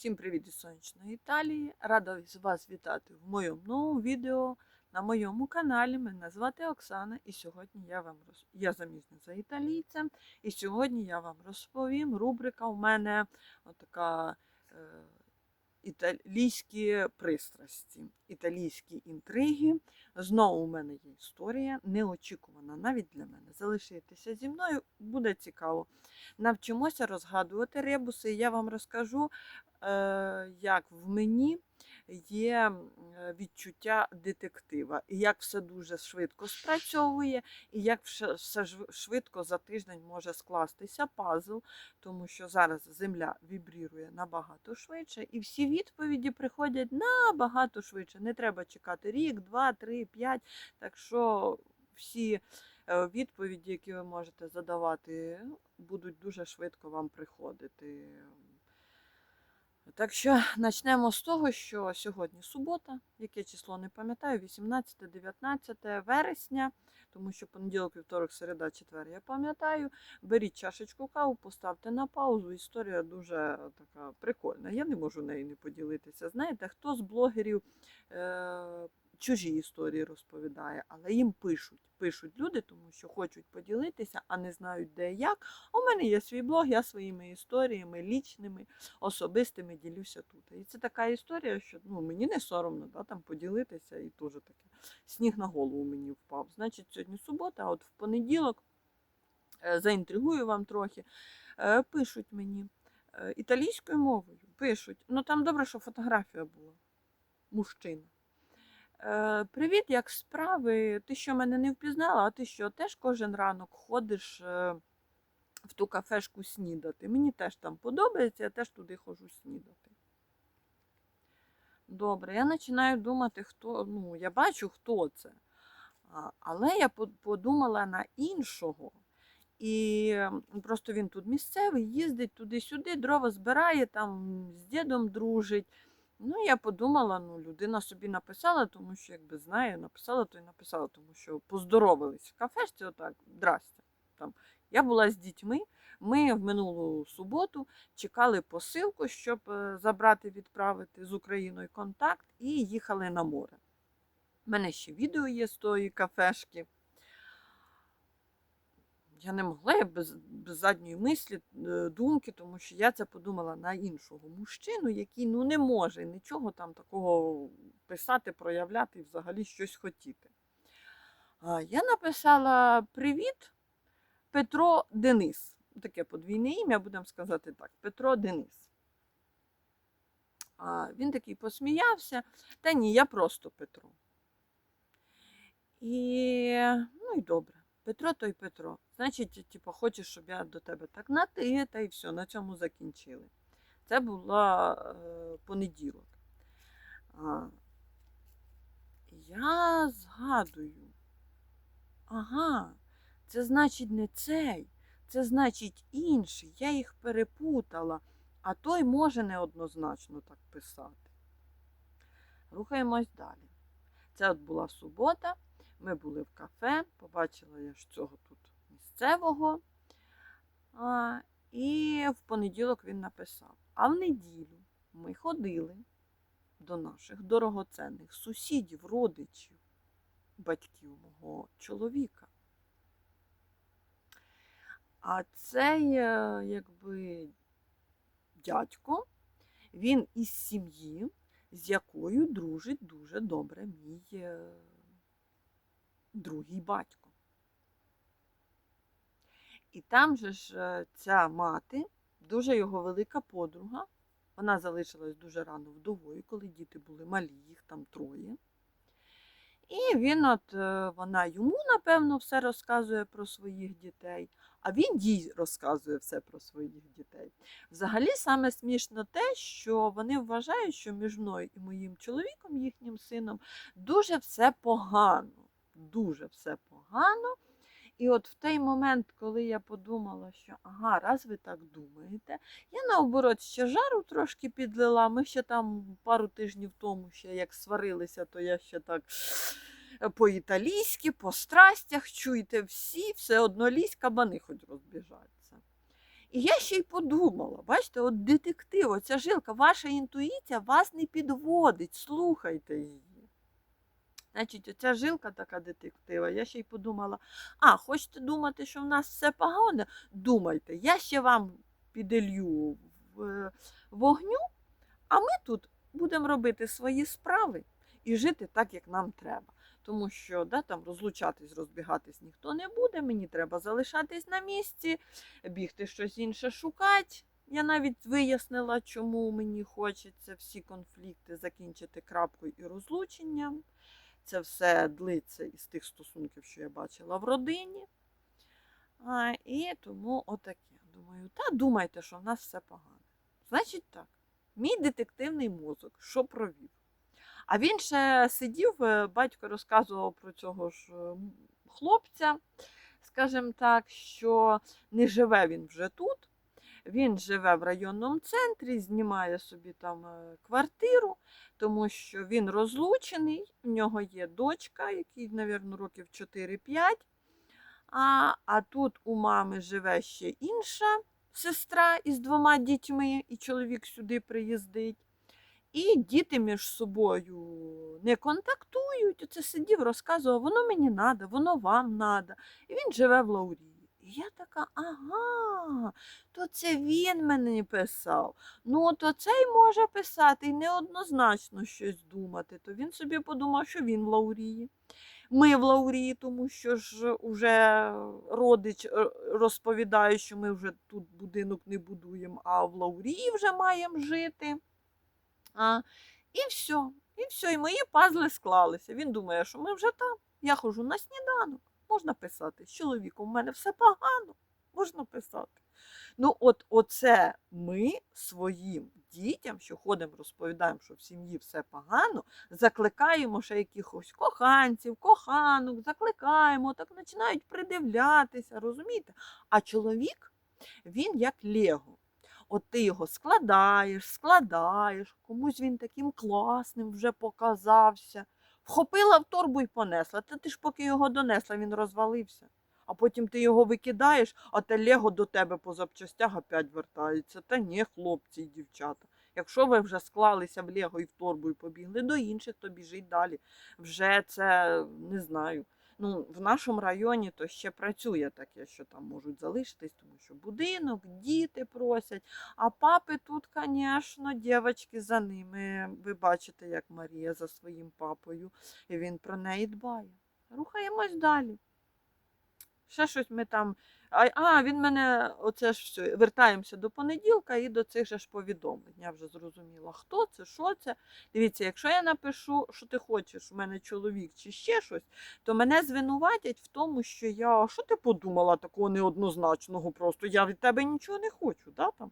Всім привіт із сонячної Італії. Рада вас вітати в моєму новому відео на моєму каналі. Мене звати Оксана, і сьогодні я вам роз... я заміжня за італійцем. І сьогодні я вам розповім. Рубрика у мене така е, італійські пристрасті, італійські інтриги. Знову у мене є історія, неочікувана навіть для мене. Залишитися зі мною буде цікаво. Навчимося розгадувати ребуси. і Я вам розкажу, е, як в мені є е, відчуття детектива, і як все дуже швидко спрацьовує, і як все швидко за тиждень може скластися пазл, тому що зараз земля вібрірує набагато швидше, і всі відповіді приходять набагато швидше. Не треба чекати рік, два, три, п'ять. Так що всі е, відповіді, які ви можете задавати, ну, будуть дуже швидко вам приходити. Так що почнемо з того, що сьогодні субота, яке число не пам'ятаю, 18-19 вересня, тому що понеділок, вівторок, середа, четвер я пам'ятаю. Беріть чашечку каву, поставте на паузу. Історія дуже така прикольна. Я не можу нею не поділитися. Знаєте, хто з блогерів е, чужі історії розповідає, але їм пишуть. Пишуть люди, тому що хочуть поділитися, а не знають де і як. У мене є свій блог, я своїми історіями, лічними, особистими ділюся тут. І це така історія, що ну, мені не соромно да, там поділитися, і теж таке сніг на голову мені впав. Значить, сьогодні субота, а от в понеділок е, заінтригую вам трохи. е, Пишуть мені е, італійською мовою. Пишуть. Ну там добре, що фотографія була. Мужчина. Е, Привіт, як справи? Ти що мене не впізнала, а ти що теж кожен ранок ходиш е, в ту кафешку снідати? Мені теж там подобається, я теж туди ходжу снідати. Добре, я починаю думати, хто. Ну, я бачу, хто це. Але я подумала на іншого. І просто він тут місцевий, їздить туди-сюди, дрова збирає, там з дідом дружить. Ну, я подумала, ну, людина собі написала, тому що, якби знає, написала, то й написала, тому що поздоровились в кафешці, отак, здрасте. Там. Я була з дітьми. Ми в минулу суботу чекали посилку, щоб е, забрати, відправити з Україною контакт, і їхали на море. У мене ще відео є з тої кафешки. Я не могла я без, без задньої мислі, е, думки, тому що я це подумала на іншого мужчину, який ну, не може нічого там такого писати, проявляти і взагалі щось хотіти. Я написала Привіт, Петро Денис. Таке подвійне ім'я, будемо сказати так. Петро Денис. А Він такий посміявся. Та ні, я просто Петро. І ну і добре. Петро то Петро. Значить, типу, хочеш, щоб я до тебе так на ти, та й все, на цьому закінчили. Це була е, понеділок. А, я згадую. Ага, це значить не цей, це значить інший. Я їх перепутала, а той може неоднозначно так писати. Рухаємось далі. Це от була субота. Ми були в кафе, побачила я ж цього тут місцевого. А, і в понеділок він написав: А в неділю ми ходили до наших дорогоценних сусідів, родичів, батьків мого чоловіка. А цей, е, якби, дядько, він із сім'ї, з якою дружить дуже добре мій е, другий батько. І там же ж е, ця мати, дуже його велика подруга, вона залишилась дуже рано вдовою, коли діти були малі, їх там троє. І він, от, е, вона йому, напевно, все розказує про своїх дітей, а він їй розказує все про своїх дітей. Взагалі, саме смішно те, що вони вважають, що між мною і моїм чоловіком, їхнім сином, дуже все погано. Дуже все погано. І от в той момент, коли я подумала, що ага, раз ви так думаєте, я наоборот ще жару трошки підлила. Ми ще там пару тижнів тому, ще як сварилися, то я ще так по-італійськи, по страстях, чуєте всі, все одно лізь, кабани хоч розбіжаться. І я ще й подумала, бачите, от детектив, оця жилка, ваша інтуїція вас не підводить, слухайте її. Значить, оця жилка така детектива, я ще й подумала, а, хочете думати, що в нас все погано? Думайте, я ще вам піделью е, вогню, а ми тут будемо робити свої справи і жити так, як нам треба. Тому що да, там розлучатись, розбігатись ніхто не буде. Мені треба залишатись на місці, бігти щось інше шукати. Я навіть вияснила, чому мені хочеться всі конфлікти закінчити крапкою і розлученням. Це все длиться із тих стосунків, що я бачила в родині. А, і тому отаке. Думаю, та думайте, що в нас все погано. Значить так, мій детективний мозок, що провів? А він ще сидів, е, батько розказував про цього ж е, хлопця, скажімо так, що не живе він вже тут. Він живе в районному центрі, знімає собі там е, квартиру, тому що він розлучений, в нього є дочка, якій, мабуть, років 4-5. А, а тут у мами живе ще інша сестра із двома дітьми, і чоловік сюди приїздить. І діти між собою не контактують. Оце сидів, розказував, воно мені треба, воно вам треба. І він живе в Лаурії. І я така, ага, то це він мені писав. Ну, то цей може писати і неоднозначно щось думати. То він собі подумав, що він в Лаурії. Ми в Лаурії, тому що ж уже родич е, розповідає, що ми вже тут будинок не будуємо, а в Лаурії вже маємо жити. А, і все. І все, і мої пазли склалися. Він думає, що ми вже там. Я ходжу на сніданок. Можна писати. З чоловіком у мене все погано. Можна писати. Ну, от оце ми своїм дітям, що ходимо, розповідаємо, що в сім'ї все погано, закликаємо ще якихось коханців, коханок, закликаємо, так починають придивлятися, розумієте? А чоловік, він як Лего. От ти його складаєш, складаєш, комусь він таким класним вже показався. Вхопила в торбу і понесла. Та ти ж поки його донесла, він розвалився. А потім ти його викидаєш, а те Лего до тебе по запчастях опять вертається. Та ні, хлопці і дівчата. Якщо ви вже склалися в Лего і в торбу і побігли до інших, то біжіть далі. Вже це не знаю. Ну, в нашому районі то ще працює таке, що там можуть залишитись, тому що будинок, діти просять. А папи тут, звісно, дівчатки за ними. Ви бачите, як Марія за своїм папою, і він про неї дбає. Рухаємось далі. Ще щось ми там. А, а він мене, оце ж все, вертаємося до понеділка і до цих же ж повідомлень. Я вже зрозуміла, хто це, що це. Дивіться, якщо я напишу, що ти хочеш, у мене чоловік чи ще щось, то мене звинуватять в тому, що я. Що ти подумала такого неоднозначного просто? Я від тебе нічого не хочу, да, там?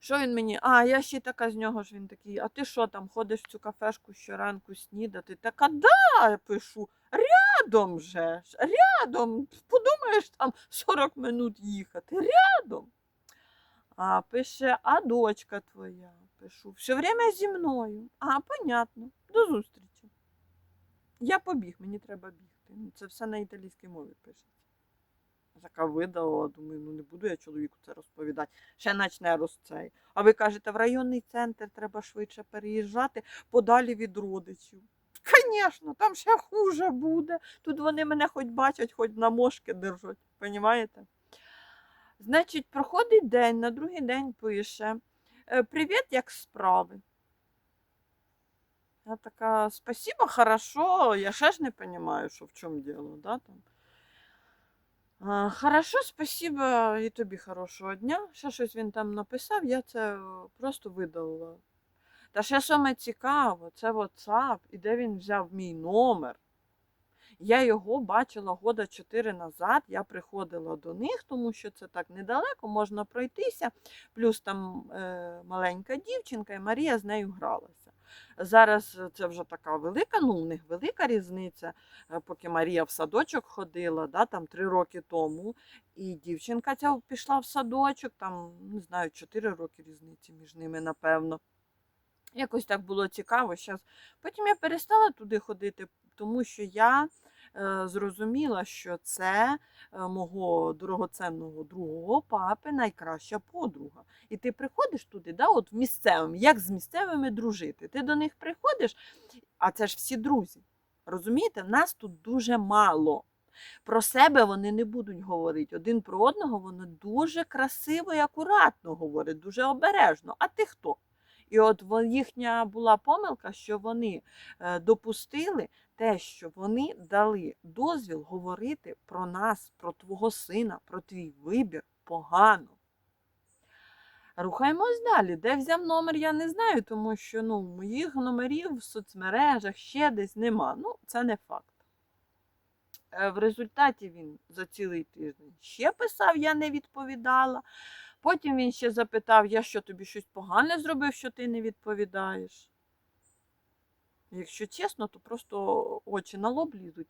Що він мені? А, я ще така з нього ж він такий, а ти що там ходиш в цю кафешку щоранку снідати? Така, да, я пишу, рядом же ж, рядом. Подумаєш, там 40 минут їхати. Рядом. А пише, а дочка твоя? Пишу, все время зі мною. А, понятно. До зустрічі. Я побіг, мені треба бігти. Ну, Це все на італійській мові пишеться. Така видала, думаю, ну не буду я чоловіку це розповідати. Ще начне розцей. А ви кажете, в районний центр треба швидше переїжджати подалі від родичів. Звісно, там ще хуже буде. Тут вони мене хоч бачать, хоч на мошки держать. Понімаєте? Значить, проходить день, на другий день пише: «Е, Привіт, як справи? Я така, спасибо, хорошо. Я ще ж не розумію, що в чому діло, да, там. Хорошо, спасибо, і тобі хорошого дня. Ще щось він там написав, я це е, просто видалила. Та ще саме цікаво, це WhatsApp, і де він взяв мій номер. Я його бачила года 4 назад. Я приходила до них, тому що це так недалеко, можна пройтися. Плюс там е, маленька дівчинка, і Марія з нею гралася. Зараз це вже така велика, ну у них велика різниця, е, поки Марія в садочок ходила, да, там три роки тому. І дівчинка ця пішла в садочок, там, не знаю, чотири роки різниці між ними, напевно. Якось так було цікаво. Щас. Потім я перестала туди ходити, тому що я е, зрозуміла, що це е, мого дорогоценного другого папи найкраща подруга. І ти приходиш туди, да, от в місцевим, як з місцевими дружити. Ти до них приходиш, а це ж всі друзі. Розумієте, нас тут дуже мало. Про себе вони не будуть говорити. Один про одного вони дуже красиво і акуратно говорять, дуже обережно. А ти хто? І от їхня була помилка, що вони е, допустили те, що вони дали дозвіл говорити про нас, про твого сина, про твій вибір погано. Рухаємось далі. Де взяв номер, я не знаю, тому що ну, моїх номерів в соцмережах ще десь нема. Ну, це не факт. Е, В результаті він за цілий тиждень ще писав, я не відповідала. Потім він ще запитав, я що тобі щось погане зробив, що ти не відповідаєш. Якщо чесно, то просто очі на лоб лізуть.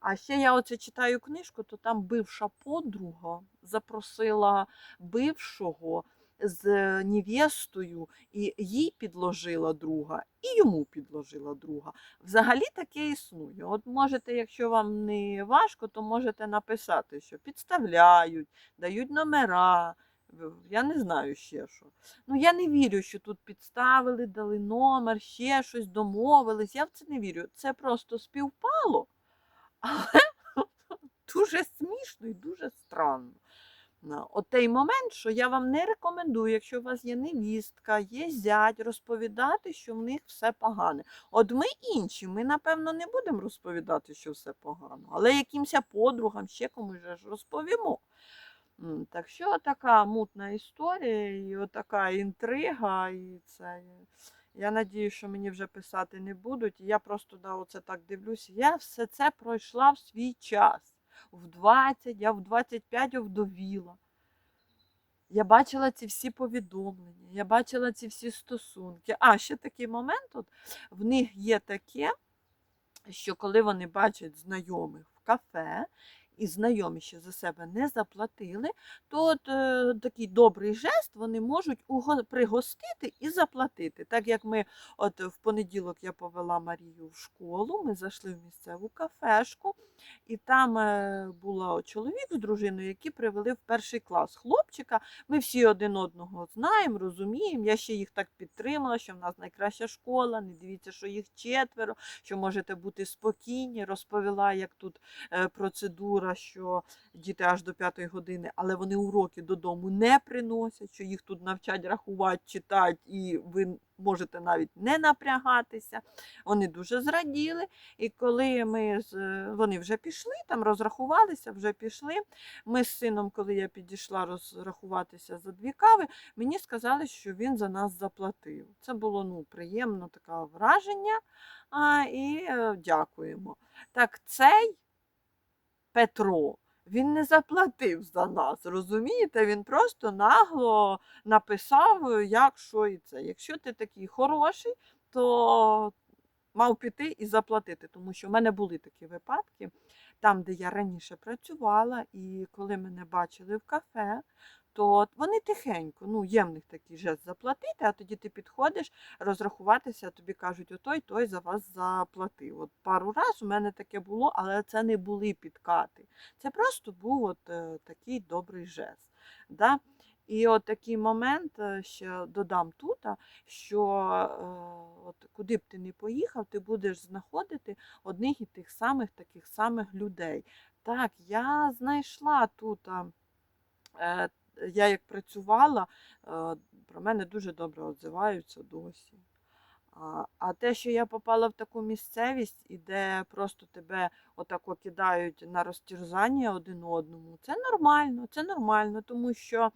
А ще я оце читаю книжку, то там бивша подруга запросила бившого з невестою, і їй підложила друга, і йому підложила друга. Взагалі таке існує. От можете, якщо вам не важко, то можете написати, що підставляють, дають номера. Я не знаю ще що. Ну я не вірю, що тут підставили, дали номер, ще щось домовились. Я в це не вірю. Це просто співпало, але дуже смішно і дуже странно. От той момент, що я вам не рекомендую, якщо у вас є невістка, є зять, розповідати, що в них все погане. От ми інші, ми, напевно, не будемо розповідати, що все погано, але якимось подругам, ще комусь розповімо. Так що така мутна історія, і отака інтрига, і це. Я надію, що мені вже писати не будуть. і Я просто да, оце так дивлюся. Я все це пройшла в свій час. В 20, я в 25 овдовіла. Я бачила ці всі повідомлення, я бачила ці всі стосунки. А ще такий момент, от, в них є таке, що коли вони бачать знайомих в кафе, і знайомі ще за себе не заплатили, то от, е, такий добрий жест вони можуть пригостити і заплатити. Так як ми, от в понеділок я повела Марію в школу, ми зайшли в місцеву кафешку, і там е, була чоловік з дружиною, які привели в перший клас хлопчика. Ми всі один одного знаємо, розуміємо. Я ще їх так підтримала, що в нас найкраща школа. Не дивіться, що їх четверо, що можете бути спокійні. Розповіла, як тут е, що діти аж до п'ятої години, але вони уроки додому не приносять, що їх тут навчать рахувати, читати, і ви можете навіть не напрягатися. Вони дуже зраділи. І коли ми з вони вже пішли, там розрахувалися, вже пішли. Ми з сином, коли я підійшла розрахуватися за дві кави, мені сказали, що він за нас заплатив. Це було ну, приємно таке враження. А, і е, дякуємо. Так, цей Петро. Він не заплатив за нас, розумієте? Він просто нагло написав, як що і це. Якщо ти такий хороший, то мав піти і заплатити, тому що в мене були такі випадки, там, де я раніше працювала, і коли мене бачили в кафе, то вони тихенько, ну, є в них такий жест заплатити, а тоді ти підходиш розрахуватися, тобі кажуть, отой той за вас заплатив. От пару раз у мене таке було, але це не були підкати. Це просто був от е, такий добрий жест. Да? І от такий момент е, ще додам тут, що е, от куди б ти не поїхав, ти будеш знаходити одних і тих самих таких самих людей. Так, я знайшла тут. е, Я як працювала, про мене дуже добре відзиваються досі. А, те, що я попала в таку місцевість, і де просто тебе отако кидають на розтерзання один одному, це нормально, це нормально, тому що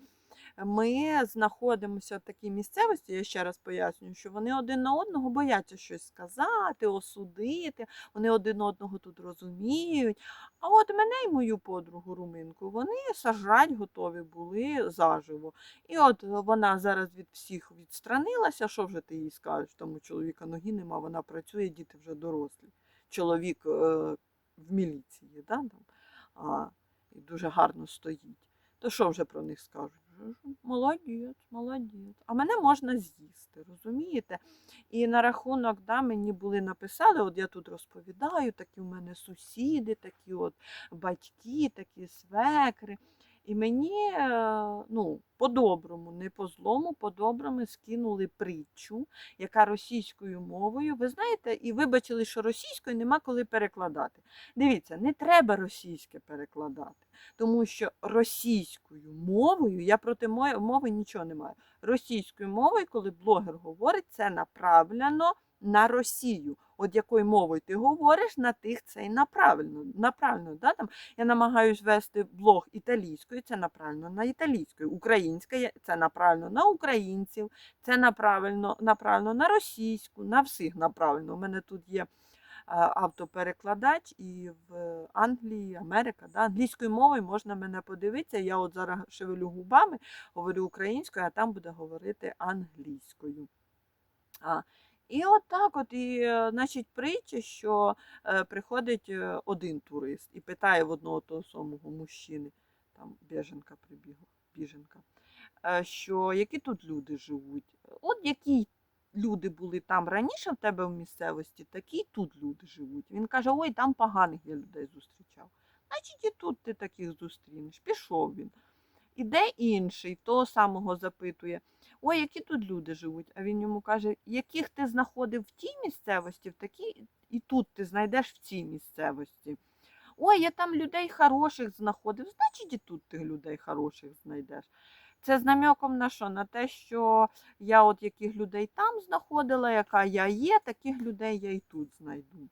ми знаходимося в такій місцевості, я ще раз пояснюю, що вони один на одного бояться щось сказати, осудити, вони один одного тут розуміють. А от мене і мою подругу руминку, вони сажать готові були заживо. І от вона зараз від всіх відстранилася. Що вже ти їй скажеш? Там у чоловіка ноги нема, вона працює, діти вже дорослі. Чоловік е, в міліції, да, там, а, і дуже гарно стоїть. То що вже про них скажуть? Молодець, молодець. А мене можна з'їсти. розумієте? І на рахунок, да, мені були написали, от я тут розповідаю, такі в мене сусіди, такі от батьки, такі свекри. І мені, е, ну, по-доброму, не по злому, по-доброму скинули притчу, яка російською мовою. Ви знаєте, і вибачили, що російською нема коли перекладати. Дивіться, не треба російське перекладати, тому що російською мовою, я проти мови нічого не маю. Російською мовою, коли блогер говорить, це направлено на Росію. От якою мовою ти говориш, на тих це і направлено. направлено да? Там, я намагаюсь вести блог італійською, це направлено на італійською, українська це направлено на українців, це направлено, направлено на російську, на всіх направлено. У мене тут є автоперекладач і в Англії, Америка, да? англійською мовою можна мене подивитися. Я от зараз шевелю губами, говорю українською, а там буде говорити англійською. А, і от так от, і, е, значить, притча, що е, приходить е, один турист і питає в одного того самого мужчини, там біженка прибігла, біженка, що які тут люди живуть. От які люди були там раніше в тебе в місцевості, такі тут люди живуть. Він каже: ой, там поганих я людей зустрічав. Значить, і тут ти таких зустрінеш. Пішов він. Іде інший, того самого запитує. Ой, які тут люди живуть. А він йому каже, яких ти знаходив в тій місцевості, в такій, і тут ти знайдеш в цій місцевості. Ой, я там людей хороших знаходив, значить і тут ти людей хороших знайдеш. Це з намеком на що? На те, що я от яких людей там знаходила, яка я є, таких людей я і тут знайду.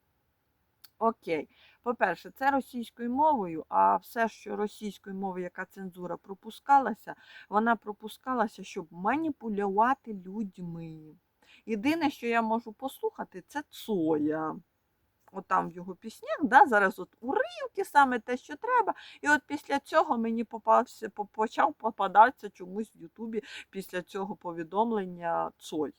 Окей. По-перше, це російською мовою, а все, що російською мовою, яка цензура пропускалася, вона пропускалася, щоб маніпулювати людьми. Єдине, що я можу послухати, це Цоя. От там в його піснях, да, зараз от уривки, саме те, що треба. І от після цього мені попався, почав попадатися чомусь в Ютубі після цього повідомлення Цой.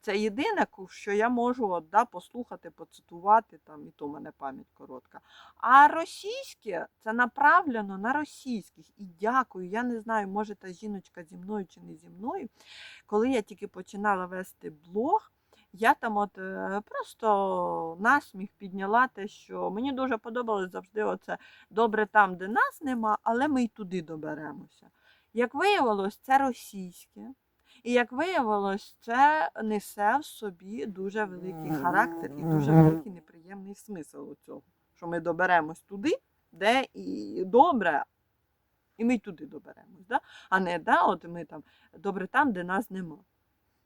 Це єдине, що я можу от, да, послухати, поцитувати, там, і то в мене пам'ять коротка. А російське це направлено на російських. І дякую. Я не знаю, може та жіночка зі мною чи не зі мною. Коли я тільки починала вести блог, я там от е, просто насміх підняла те, що мені дуже подобалось завжди оце добре там, де нас нема, але ми й туди доберемося. Як виявилось, це російське. І як виявилось, це несе в собі дуже великий характер і дуже великий неприємний смисл у цього. Що ми доберемось туди, де і добре, і ми й туди доберемось. Да? А не да, от ми там добре там, де нас нема.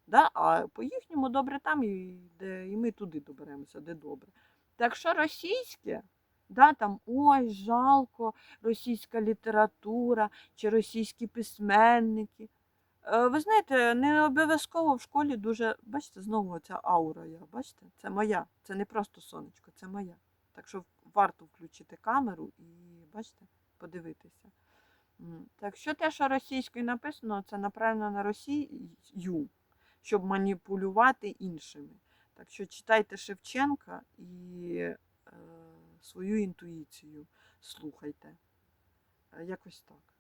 Да? А по-їхньому добре там, і, де, і ми туди доберемося, де добре. Так що російське, да, там ой, жалко, російська література чи російські письменники. Е, Ви знаєте, не обов'язково в школі дуже, бачите, знову ця аура, я, бачите, це моя, це не просто сонечко, це моя. Так що варто включити камеру і, бачите, подивитися. Так що те, що російською написано, це направлено на Росію, щоб маніпулювати іншими. Так що читайте Шевченка і е, свою інтуїцію слухайте. Е, Якось так.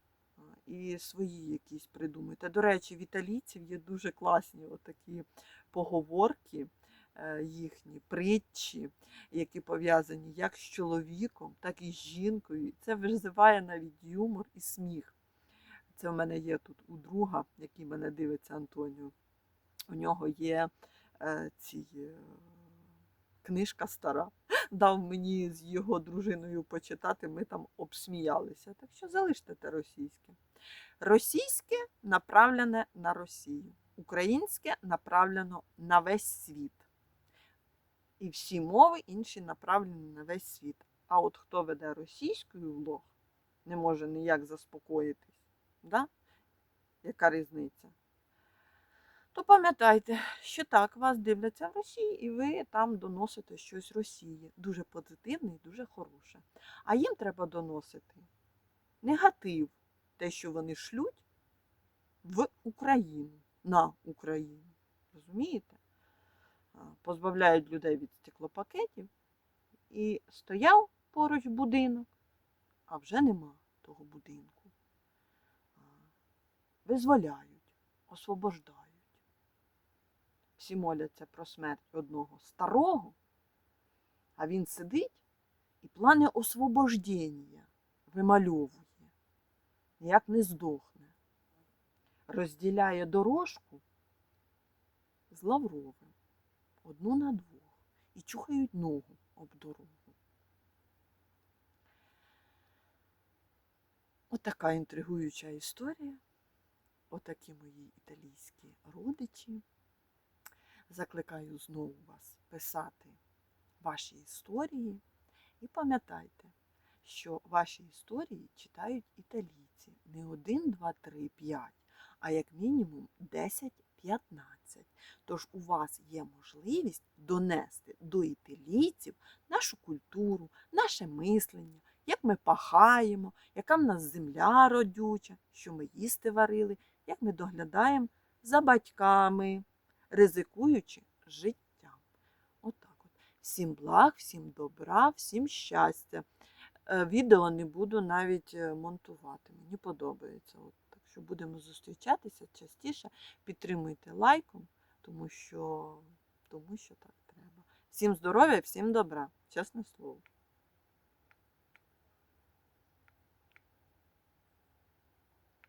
І свої якісь придумайте. До речі, в італійців є дуже класні отакі поговорки е, їхні, притчі, які пов'язані як з чоловіком, так і з жінкою. Це визиває навіть юмор і сміх. Це в мене є тут у друга, який мене дивиться Антоніо. У нього є е, ці е, книжка стара. Дав мені з його дружиною почитати, ми там обсміялися. Так що залиште те російське. Російське направлене на Росію, українське направлено на весь світ. І всі мови інші направлені на весь світ. А от хто веде російською влог, не може ніяк заспокоїтись. Да? Яка різниця? То пам'ятайте, що так, вас дивляться в Росії, і ви там доносите щось Росії. Дуже позитивне і дуже хороше. А їм треба доносити негатив, те, що вони шлють в Україну, на Україну. Розумієте? Позбавляють людей від стеклопакетів. І стояв поруч будинок, а вже нема того будинку. Визволяють, освобождають. Всі моляться про смерть одного старого, а він сидить і плани освобождення вимальовує, ніяк не здохне. Розділяє дорожку з Лавровим одну на двох і чухають ногу об дорогу. Отака інтригуюча історія. Отакі мої італійські родичі. Закликаю знову вас писати ваші історії. І пам'ятайте, що ваші історії читають італійці не 1, 2, 3, 5, а як мінімум 10, 15. Тож у вас є можливість донести до італійців нашу культуру, наше мислення, як ми пахаємо, яка в нас земля родюча, що ми їсти варили, як ми доглядаємо за батьками, ризикуючи життям. Отак от. Всім благ, всім добра, всім щастя. Е, Відео не буду навіть е, монтувати. Мені подобається. От, так що будемо зустрічатися частіше. Підтримуйте лайком, тому що, тому що так треба. Всім здоров'я, всім добра. Чесне слово.